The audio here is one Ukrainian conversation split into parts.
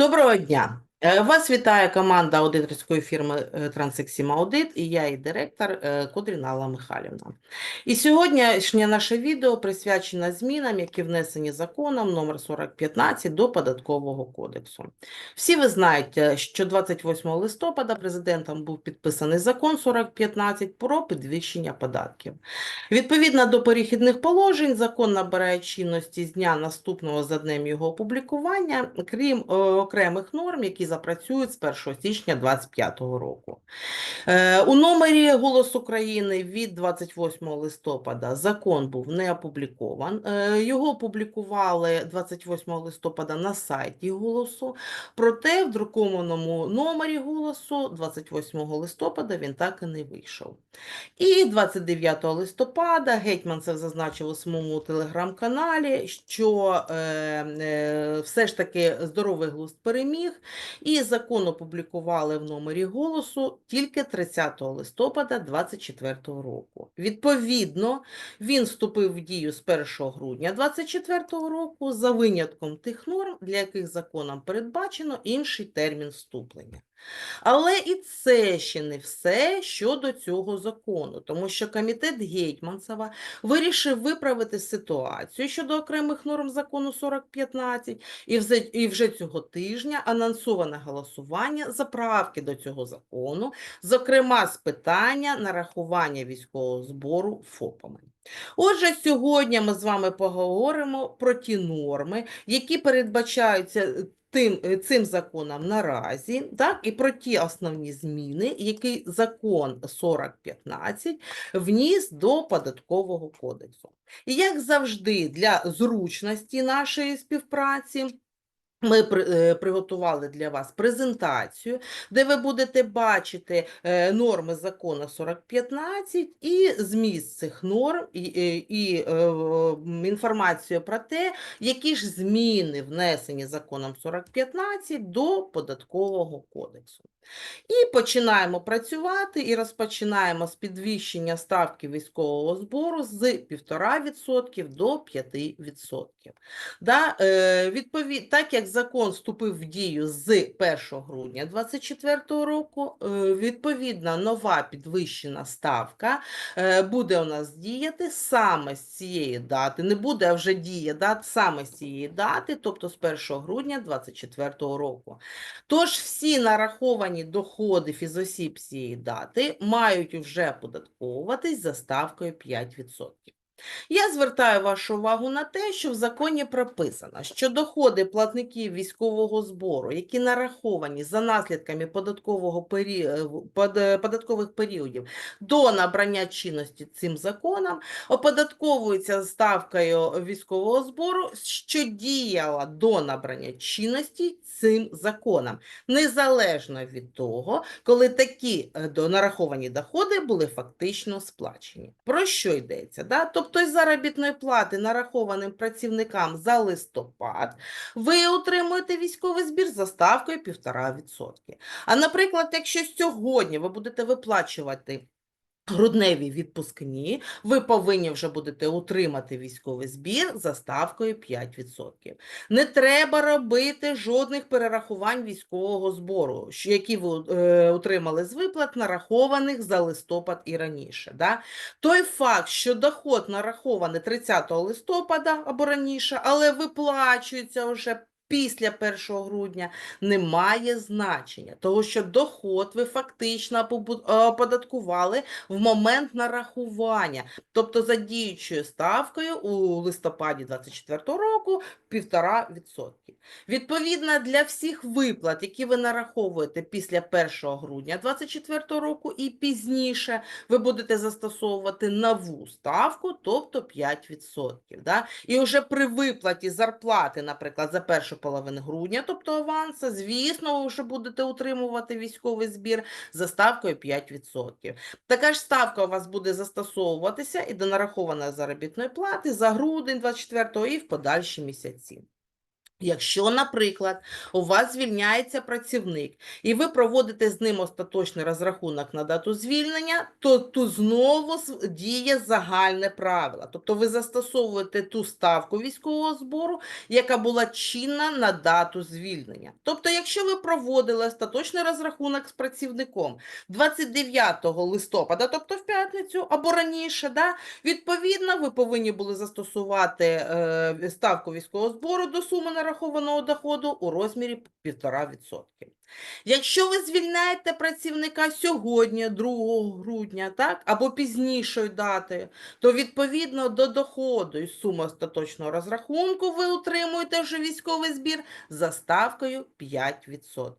Доброго дня! Е, Вас вітає команда аудиторської фірми е, Transexim Audit і я, її директор е, Кудріна Алла Михайлівна. І сьогоднішнє наше відео присвячено змінам, які внесені законом номер 4015 до Податкового кодексу. Всі ви знаєте, що 28 листопада президентом був підписаний закон 4015 про підвищення податків. Відповідно до перехідних положень, закон набирає чинності з дня наступного за днем його опублікування, крім е, окремих норм, які запрацюють з 1 січня 2025 року. Е, У номері «Голос України» від 28 листопада закон був не опублікован. Е, Його опублікували 28 листопада на сайті «Голосу», проте в друкованому номері «Голосу» 28 листопада він так і не вийшов. І 29 листопада Гетьманцев зазначив у своєму телеграм-каналі, що е, е, все ж таки здоровий глузд переміг, і закон опублікували в номері голосу тільки 30 листопада 2024 року. Відповідно, він вступив в дію з 1 грудня 2024 року за винятком тих норм, для яких законом передбачено інший термін вступлення. Але і це ще не все щодо цього закону, тому що комітет Гетьманцева вирішив виправити ситуацію щодо окремих норм закону 4015, і вже, цього тижня анонсоване голосування за правки до цього закону, зокрема з питання нарахування військового збору ФОПами. Отже, сьогодні ми з вами поговоримо про ті норми, які передбачаються тим, е, цим законом наразі, так, і про ті основні зміни, які закон 4015 вніс до податкового кодексу. І як завжди, для зручності нашої співпраці. Ми е, приготували для вас презентацію, де ви будете бачити е, норми закону 4015 і зміст цих норм, і, і, і е, інформацію про те, які ж зміни внесені законом 4015 до податкового кодексу. І починаємо працювати і розпочинаємо з підвищення ставки військового збору з 1,5% до 5%. Да, е, відповід, так як закон вступив в дію з 1 грудня 2024 року, е, відповідно нова підвищена ставка е, буде у нас діяти саме з цієї дати, не буде, вже діє да, саме з цієї дати, тобто з 1 грудня 2024 року. Тож всі нараховані доходи фізосіб цієї дати мають вже податковуватись за ставкою 5%. Я звертаю вашу увагу на те, що в законі прописано, що доходи платників військового збору, які нараховані за наслідками податкового пері... е, под- податкових періодів до набрання чинності цим законом, оподатковуються ставкою військового збору, що діяла до набрання чинності цим законом, незалежно від того, коли такі е, нараховані доходи були фактично сплачені. Про що йдеться? Да? Тобто із заробітної плати нарахованим працівникам за листопад ви отримуєте військовий збір за ставкою 1,5%. А наприклад, якщо сьогодні ви будете виплачувати грудневі відпускні, ви повинні вже будете утримати військовий збір за ставкою 5%. Не треба робити жодних перерахувань військового збору, які ви е, отримали з виплат, нарахованих за листопад і раніше. Да? Той факт, що доход нарахований 30 листопада або раніше, але виплачується вже після 1 грудня, не має значення, тому що доход ви фактично е, оподаткували в момент нарахування, тобто за діючою ставкою у листопаді 2024 року 1,5%. Відповідно, для всіх виплат, які ви нараховуєте після 1 грудня 2024 року і пізніше, ви будете застосовувати нову ставку, тобто 5%. Да? І вже при виплаті зарплати, наприклад, за першу половину грудня, тобто аванса, звісно, ви вже будете утримувати військовий збір за ставкою 5%. Така ж ставка у вас буде застосовуватися і до нарахованої заробітної плати за грудень 24 і в подальші місяці. Якщо, наприклад, у вас звільняється працівник, і ви проводите з ним остаточний розрахунок на дату звільнення, то тут знову діє загальне правило. Тобто ви застосовуєте ту ставку військового збору, яка була чинна на дату звільнення. Тобто, якщо ви проводили остаточний розрахунок з працівником 29 листопада, тобто в п'ятницю або раніше, да, відповідно, ви повинні були застосувати е, ставку військового збору до суми нарахованого доходу у розмірі 1,5%. Якщо ви звільняєте працівника сьогодні, 2 грудня, так, або пізнішою датою, то відповідно до доходу і суми остаточного розрахунку ви утримуєте вже військовий збір за ставкою 5%.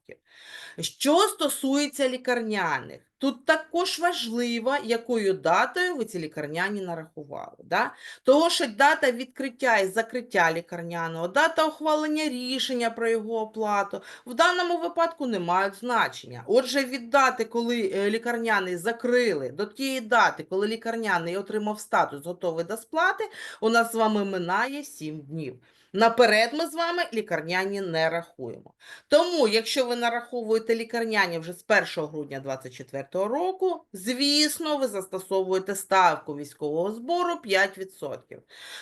Що стосується лікарняних, тут також важливо, якою датою ви ці лікарняні нарахували. Да? Того, що дата відкриття і закриття лікарняного, дата ухвалення рішення про його оплату в даному випадку не мають значення. Отже, від дати, коли е, лікарняний закрили, до тієї дати, коли лікарняний отримав статус готовий до сплати, у нас з вами минає 7 днів. Наперед ми з вами лікарняні не рахуємо. Тому, якщо ви нараховуєте лікарняні вже з 1 грудня 2024 року, звісно, ви застосовуєте ставку військового збору 5%.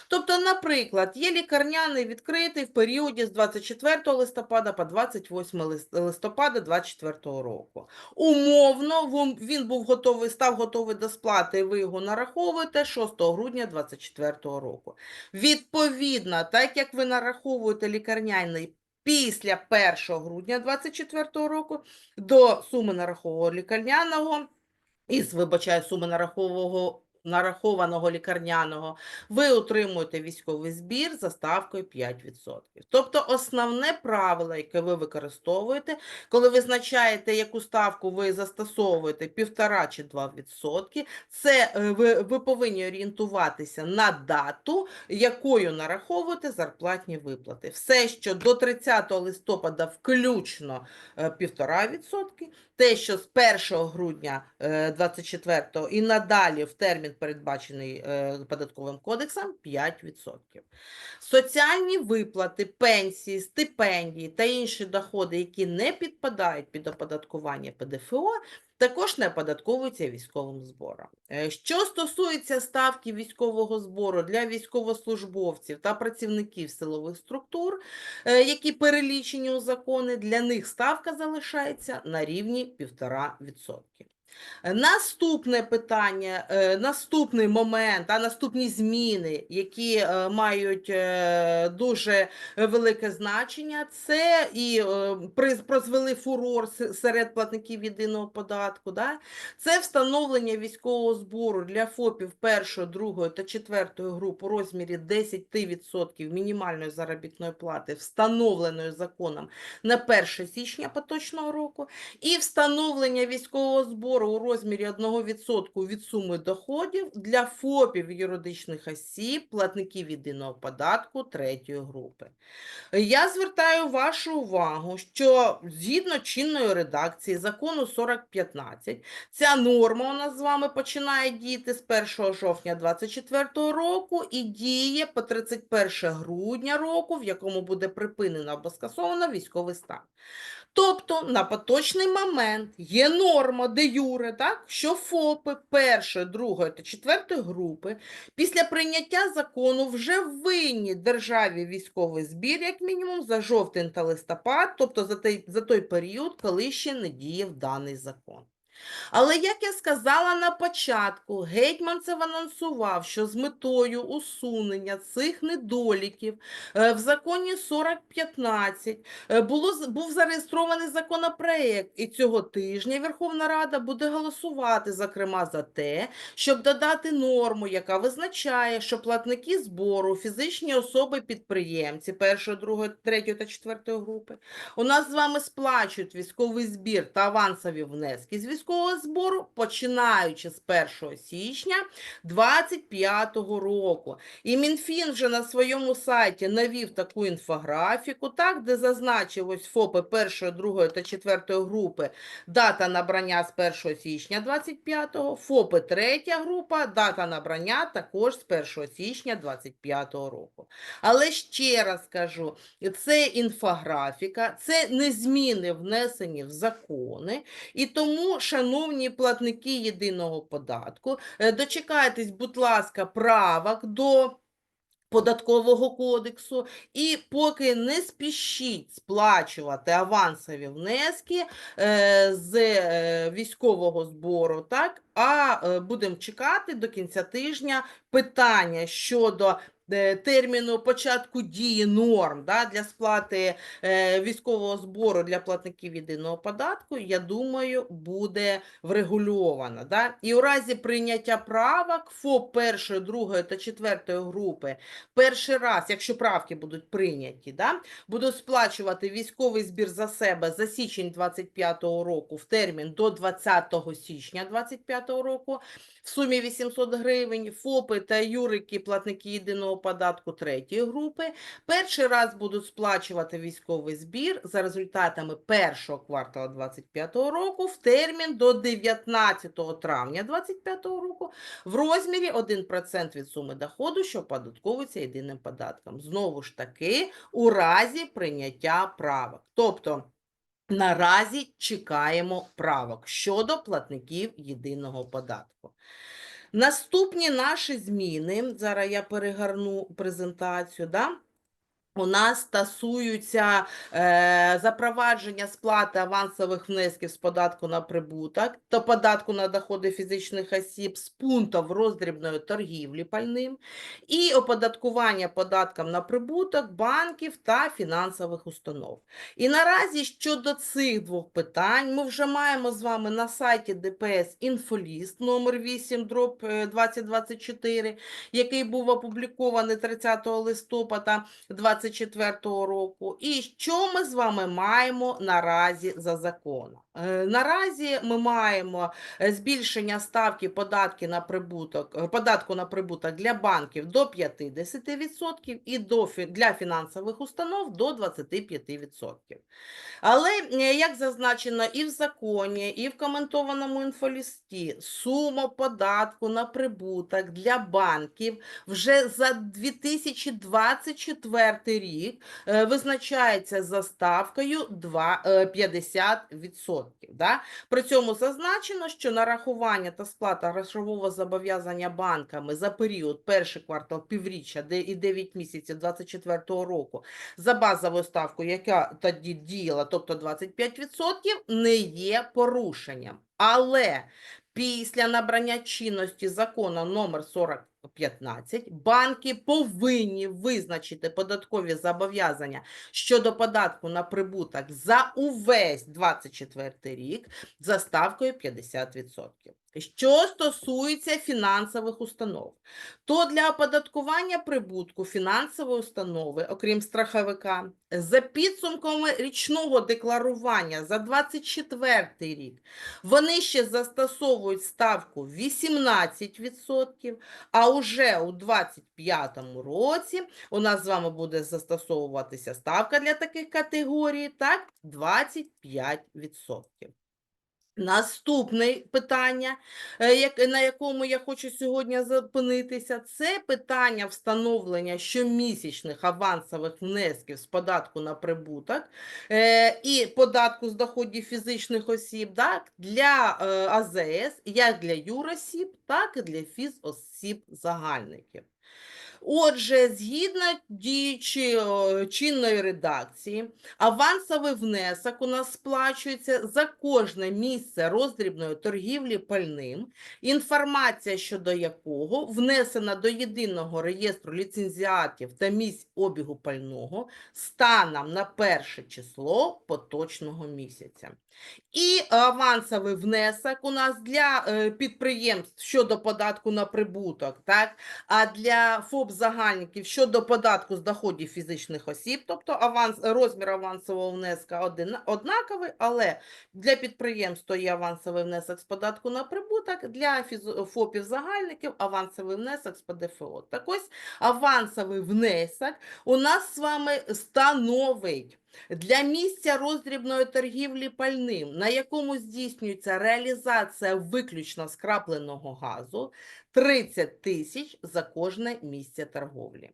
Тобто, наприклад, є лікарняний відкритий в періоді з 24 листопада по 28 листопада 2024 року. Умовно, він був готовий, став готовий до сплати, ви його нараховуєте 6 грудня 2024 року. Відповідно, так як ви нараховуєте лікарняний після 1 грудня 2024 року до суми нарахового лікарняного із, вибачаю, суми нарахованого нарахованого лікарняного, ви отримуєте військовий збір за ставкою 5%. Тобто основне правило, яке ви використовуєте, коли визначаєте, яку ставку ви застосовуєте, 1,5 чи 2%, це е, ви, ви повинні орієнтуватися на дату, якою нараховуєте зарплатні виплати. Все, що до 30 листопада включно е, 1,5%, те, що з 1 грудня 24 і надалі в термін передбачений е, податковим кодексом 5%. Соціальні виплати, пенсії, стипендії та інші доходи, які не підпадають під оподаткування ПДФО, також не оподатковуються військовим збором. Е, Що стосується ставки військового збору для військовослужбовців та працівників силових структур, е, які перелічені у закони, для них ставка залишається на рівні 1,5%. Наступне питання, е, наступний момент, а наступні зміни, які е, мають е, дуже велике значення, це і прозвели фурор серед платників єдиного податку. Да? Це встановлення військового збору для ФОПів першої, другої та четвертої груп у розмірі 10% мінімальної заробітної плати, встановленої законом на 1 січня поточного року, і встановлення військового збору у розмірі 1% від суми доходів для ФОПів юридичних осіб, платників єдиного податку третьої групи. Я звертаю вашу увагу, що згідно чинної редакції закону 4015, ця норма у нас з вами починає діяти з 1 жовтня 2024 року і діє по 31 грудня року, в якому буде припинено або скасовано військовий стан. Тобто на поточний момент є норма де юре, так, що ФОПи першої, другої та четвертої групи після прийняття закону вже винні державі військовий збір, як мінімум, за жовтень та листопад, тобто за той, за той період, коли ще не діяв даний закон. Але, як я сказала на початку, Гетьманцев анонсував, що з метою усунення цих недоліків е, в законі 4015 е, було, був зареєстрований законопроект, і цього тижня Верховна Рада буде голосувати, зокрема, за те, щоб додати норму, яка визначає, що платники збору, фізичні особи-підприємці першої, другої, третьої та четвертої групи, у нас з вами сплачують військовий збір та авансові внески з військового військового збору, починаючи з 1 січня 2025 року. І Мінфін вже на своєму сайті навів таку інфографіку, так, де зазначив ось ФОПи першої, другої та четвертої групи дата набрання з 1 січня 25-го, ФОПи третя група, дата набрання також з 1 січня 25 року. Але ще раз кажу, це інфографіка, це не зміни внесені в закони, і тому, шановні платники єдиного податку, е, дочекайтесь, будь ласка, правок до Податкового кодексу, і поки не спішіть сплачувати авансові внески е, з е, військового збору, так, а будемо чекати до кінця тижня питання щодо терміну початку дії норм да, для сплати е, військового збору для платників єдиного податку, я думаю, буде врегульовано. Да? І у разі прийняття правок ФОП першої, другої та четвертої групи перший раз, якщо правки будуть прийняті, да, будуть сплачувати військовий збір за себе за січень 25 року в термін до 20 січня 25 року в сумі 800 гривень, ФОПи та юрики, платники єдиного податку третьої групи, перший раз будуть сплачувати військовий збір за результатами першого кварталу 25 року в термін до 19 травня 25 року в розмірі 1% від суми доходу, що оподатковується єдиним податком. Знову ж таки, у разі прийняття правок. Тобто, наразі чекаємо правок щодо платників єдиного податку. Наступні наші зміни, зараз я перегорну презентацію, да? У нас стосуються е, запровадження сплати авансових внесків з податку на прибуток та податку на доходи фізичних осіб з пунктів роздрібної торгівлі пальним і оподаткування податком на прибуток банків та фінансових установ. І наразі щодо цих двох питань ми вже маємо з вами на сайті ДПС інфоліст номер 8 дроб 2024, який був опублікований 30 листопада 2024 року. І що ми з вами маємо наразі за законом? Е, Наразі ми маємо е, збільшення ставки податки на прибуток, е, податку на прибуток для банків до 50% і до, для фінансових установ до 25%. Але, як зазначено і в законі, і в коментованому інфолісті, сума податку на прибуток для банків вже за 2024 рік е, визначається за ставкою 2, е, 50%. Да? При цьому зазначено, що нарахування та сплата грошового зобов'язання банками за період перший квартал півріччя і 9 місяців 2024 року за базовою ставкою, яка тоді діяла, тобто 25%, не є порушенням. Але після набрання чинності закону номер 4015 банки повинні визначити податкові зобов'язання щодо податку на прибуток за увесь 24 рік за ставкою 50%. Що стосується фінансових установ, то для оподаткування прибутку фінансової установи, окрім страховика, за підсумками річного декларування за 24 рік, вони ще застосовують ставку 18%, а уже у 2025 році у нас з вами буде застосовуватися ставка для таких категорій, так, 25%. Наступне питання, е, на якому я хочу сьогодні зупинитися, це питання встановлення щомісячних авансових внесків з податку на прибуток е, і податку з доходів фізичних осіб так, для е, АЗС, як для юросіб, так і для фізосіб-загальників. Отже, згідно діючої е, чинної редакції, авансовий внесок у нас сплачується за кожне місце роздрібної торгівлі пальним, інформація щодо якого внесена до єдиного реєстру ліцензіатів та місць обігу пального станом на перше число поточного місяця. І авансовий внесок у нас для е, підприємств щодо податку на прибуток, так? а для ФОП загальників щодо податку з доходів фізичних осіб, тобто аванс, розмір авансового внеска один, однаковий, але для підприємств то є авансовий внесок з податку на прибуток, для ФОПів загальників авансовий внесок з ПДФО. Так ось авансовий внесок у нас з вами становить для місця роздрібної торгівлі пальним, на якому здійснюється реалізація виключно скрапленого газу, 30 тисяч за кожне місце торговлі.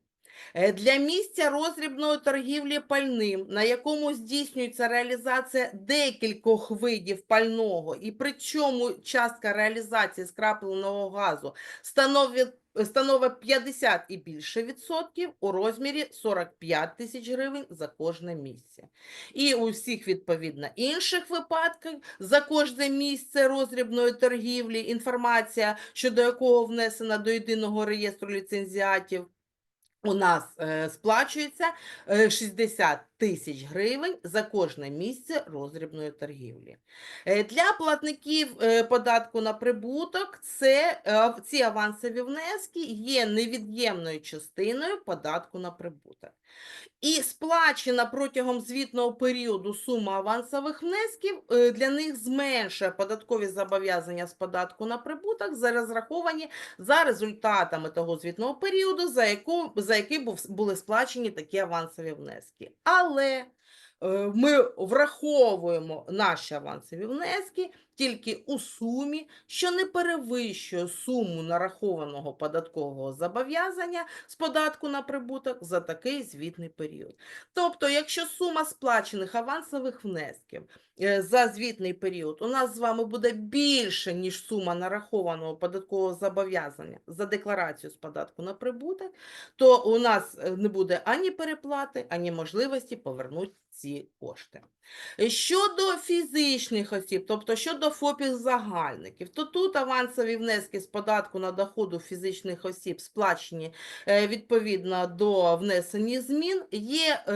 Е, Для місця роздрібної торгівлі пальним, на якому здійснюється реалізація декількох видів пального, і причому частка реалізації скрапленого газу становить становить 50 і більше відсотків у розмірі 45 тисяч гривень за кожне місце. І у всіх відповідно інших випадках за кожне місце роздрібної торгівлі інформація, щодо якого внесена до єдиного реєстру ліцензіатів, у нас е, сплачується е, 60 тисяч гривень за кожне місце роздрібної торгівлі. Е, Для платників е, податку на прибуток це, е, ці авансові внески є невід'ємною частиною податку на прибуток. І сплачена протягом звітного періоду сума авансових внесків для них зменшує податкові зобов'язання з податку на прибуток, за розраховані за результатами того звітного періоду, за, яку, за який був, були сплачені такі авансові внески. Але е, ми враховуємо наші авансові внески тільки у сумі, що не перевищує суму нарахованого податкового зобов'язання з податку на прибуток за такий звітний період. Тобто, якщо сума сплачених авансових внесків е, за звітний період у нас з вами буде більше, ніж сума нарахованого податкового зобов'язання за декларацію з податку на прибуток, то у нас е, не буде ані переплати, ані можливості повернути ці кошти. Щодо фізичних осіб, тобто щодо ФОПів загальників, то тут авансові внески з податку на доходу фізичних осіб сплачені е, відповідно до внесення змін, є е,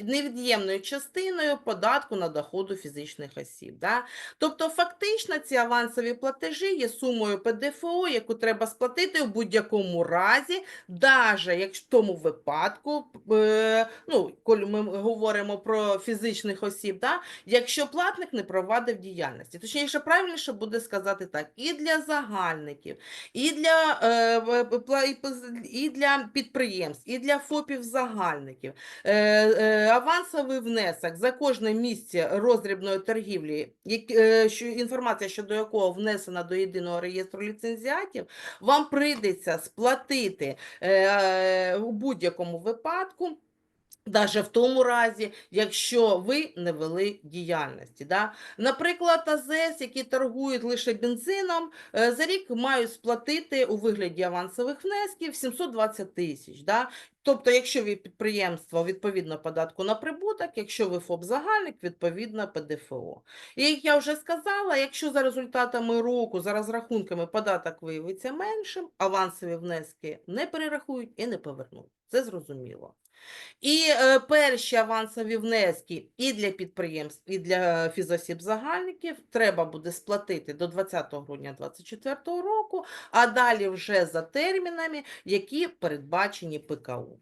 невід'ємною частиною податку на доходу фізичних осіб. Да? Тобто, фактично, ці авансові платежі є сумою ПДФО, яку треба сплатити в будь-якому разі, навіть якщо в тому випадку, е, ну, коли ми говоримо про фізичних осіб, да, якщо платник не провадив діяльності. Точніше, правильніше буде сказати так, і для загальників, і для, е, і для підприємств, і для ФОПів загальників. Е, е, авансовий внесок за кожне місце роздрібної торгівлі, е, інформація щодо якого внесена до єдиного реєстру ліцензіатів, вам прийдеться сплатити е, у будь-якому випадку. Навіть в тому разі, якщо ви не вели діяльності. Да? Наприклад, АЗС, які торгують лише бензином, е, за рік мають сплатити у вигляді авансових внесків 720 тисяч. Да? Тобто, якщо ви підприємство, відповідно податку на прибуток, якщо ви ФОП загальник, відповідно ПДФО. І як я вже сказала, якщо за результатами року, за розрахунками податок виявиться меншим, авансові внески не перерахують і не повернуть. Це зрозуміло. І е, перші авансові внески і для підприємств, і для фізосіб загальників треба буде сплатити до 20 грудня 2024 року, а далі вже за термінами, які передбачені ПКУ.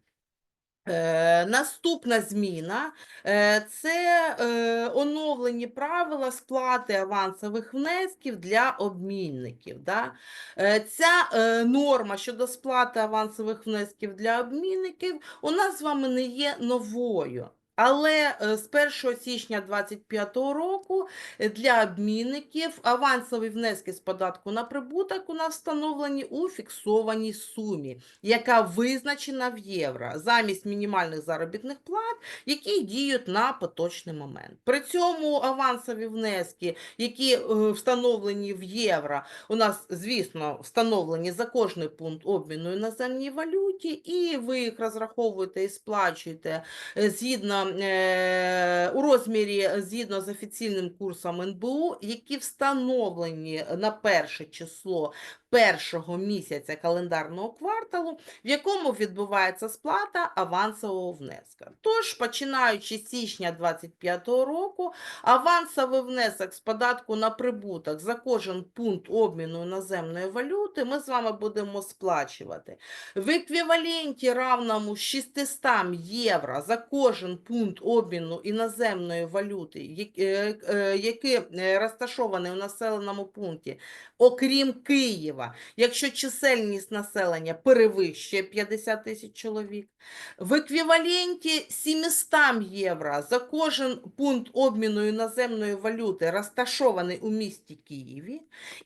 Е, наступна зміна е, це е, оновлені правила сплати авансових внесків для обмінників. Да? Е, ця е, норма щодо сплати авансових внесків для обмінників у нас з вами не є новою. Але е, з 1 січня 2025 року е, для обмінників авансові внески з податку на прибуток у нас встановлені у фіксованій сумі, яка визначена в євро замість мінімальних заробітних плат, які діють на поточний момент. При цьому авансові внески, які е, встановлені в євро, у нас, звісно, встановлені за кожний пункт обміну іноземній валюті, і ви їх розраховуєте і сплачуєте згідно у розмірі е, згідно з офіційним курсом НБУ, які встановлені на перше число першого місяця календарного кварталу, в якому відбувається сплата авансового внеска. Тож, починаючи з січня 2025 року, авансовий внесок з податку на прибуток за кожен пункт обміну іноземної валюти ми з вами будемо сплачувати в еквіваленті равному 600 євро за кожен пункт обміну іноземної валюти, як- е, е, який е, розташований у населеному пункті, окрім Києва, якщо чисельність населення перевищує 50 тисяч чоловік, в еквіваленті 700 євро за кожен пункт обміну іноземної валюти, розташований у місті Києві,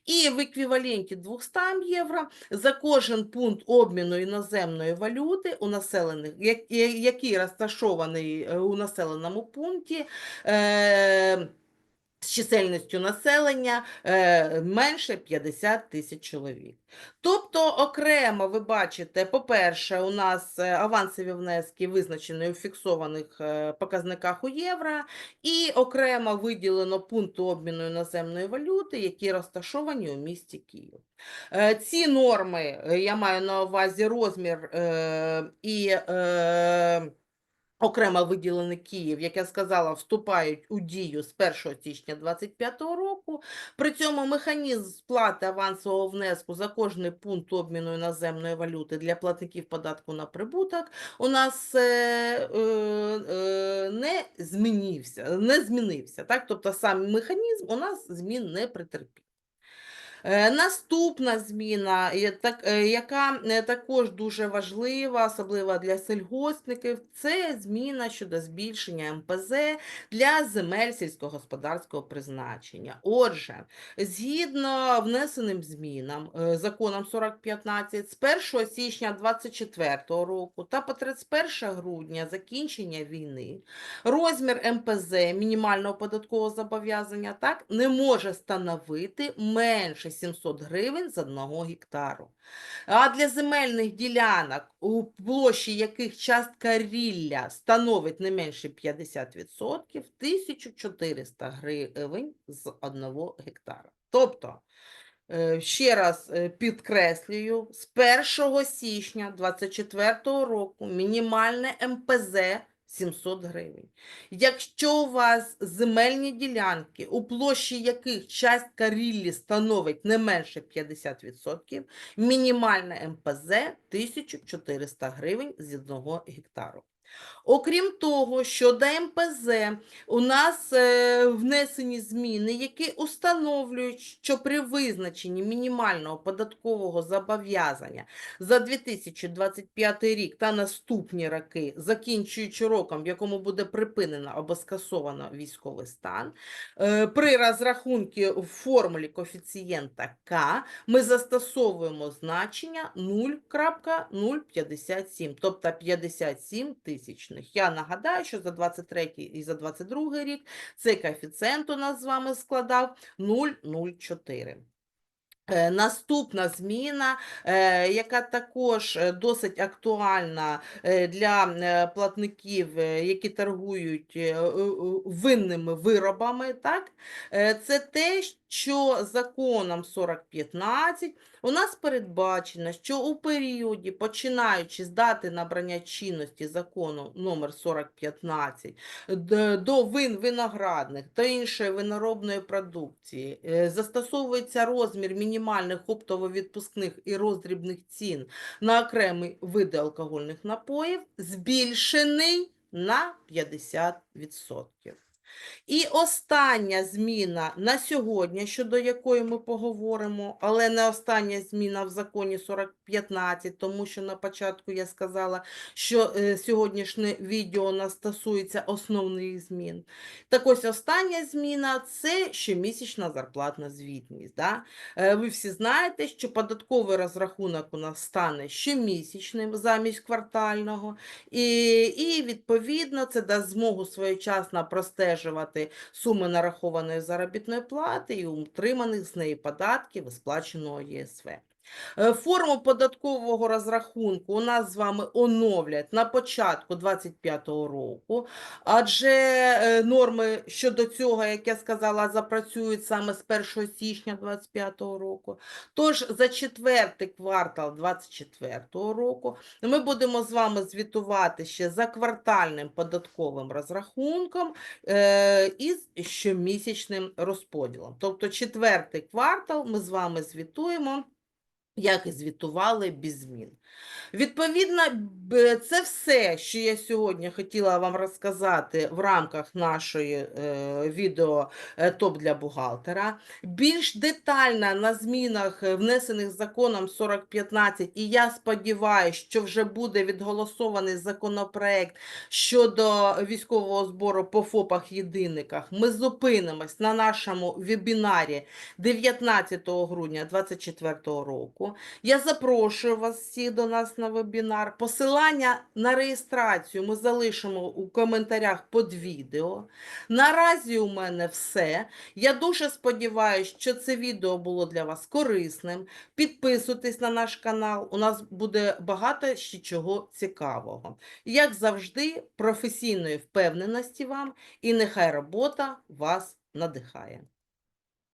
і в еквіваленті 200 євро за кожен пункт обміну іноземної валюти у населених, який розташований е, у населеному пункті. Е, з чисельністю населення е, менше 50 тисяч чоловік. Тобто окремо ви бачите, по-перше, у нас е, авансові внески визначені у фіксованих е, показниках у євро, і окремо виділено пункти обміну іноземної валюти, які розташовані у місті Київ. Ці норми, я маю на увазі розмір е, і е, окремо виділений Київ, як я сказала, вступають у дію з 1 січня 2025 року. При цьому механізм сплати авансового внеску за кожний пункт обміну іноземної валюти для платників податку на прибуток у нас е, е, е, не змінився, не змінився. Так? Тобто сам механізм у нас змін не претерпів. Е, Наступна зміна, е, яка е, також дуже важлива, особливо для сільгоспників, це зміна щодо збільшення МПЗ для земель сільськогосподарського призначення. Отже, згідно внесеним змінам законом 4015 з 1 січня 2024 року та по 31 грудня закінчення війни розмір МПЗ мінімального податкового зобов'язання так не може становити менше 700 гривень з одного гектару. А для земельних ділянок, у площі яких частка рілля становить не менше 50%, 1400 гривень з одного гектара. Тобто, е, ще раз е, підкреслюю, з 1 січня 2024 року мінімальне МПЗ 700 гривень. Якщо у вас земельні ділянки, у площі яких частка ріллі становить не менше 50%, мінімальне МПЗ 1400 гривень з 1 гектару. Окрім того, щодо МПЗ у нас е, внесені зміни, які установлюють, що при визначенні мінімального податкового зобов'язання за 2025 рік та наступні роки, закінчуючи роком, в якому буде припинено або скасовано військовий стан, е, при розрахунку в формулі коефіцієнта К ми застосовуємо значення 0,057, тобто 57 тисячних. Я нагадаю, що за 23 і за 22 рік цей коефіцієнт у нас з вами складав 0,04. Е, Наступна зміна, е, яка також е, досить актуальна для платників, які торгують винними виробами, так? це те, що законом 4015 у нас передбачено, що у періоді, починаючи з дати набрання чинності закону номер 4015 до вин виноградних та іншої виноробної продукції е, застосовується розмір мінімальних оптово-відпускних і роздрібних цін на окремі види алкогольних напоїв, збільшений на 50%. І остання зміна на сьогодні, щодо якої ми поговоримо, але не остання зміна в законі 4015, тому що на початку я сказала, що е, сьогоднішнє відео нас стосується основних змін. Так ось остання зміна це щомісячна зарплатна звітність. Да? Е, Ви всі знаєте, що податковий розрахунок у нас стане щомісячним замість квартального, і, і відповідно це дасть змогу своєчасно простежувати суми нарахованої заробітної плати і утриманих з неї податків сплаченого ЄСВ. Е, Форму податкового розрахунку у нас з вами оновлять на початку 2025 року, адже е, норми щодо цього, як я сказала, запрацюють саме з 1 січня 2025 року. Тож за четвертий квартал 2024 року ми будемо з вами звітувати ще за квартальним податковим розрахунком е, із щомісячним розподілом. Тобто четвертий квартал ми з вами звітуємо як і звітували без змін. Відповідно, це все, що я сьогодні хотіла вам розказати в рамках нашої е, відео е, ТОП для бухгалтера. Більш детально на змінах, е, внесених законом 4015, і я сподіваюся, що вже буде відголосований законопроект щодо військового збору по ФОПах-єдиниках. Ми зупинимось на нашому вебінарі 19 грудня 2024 року. Я запрошую вас всіх до нас на вебінар. Посилання на реєстрацію ми залишимо у коментарях під відео. Наразі у мене все. Я дуже сподіваюся, що це відео було для вас корисним. Підписуйтесь на наш канал, у нас буде багато ще чого цікавого. Як завжди, професійної впевненості вам і нехай робота вас надихає.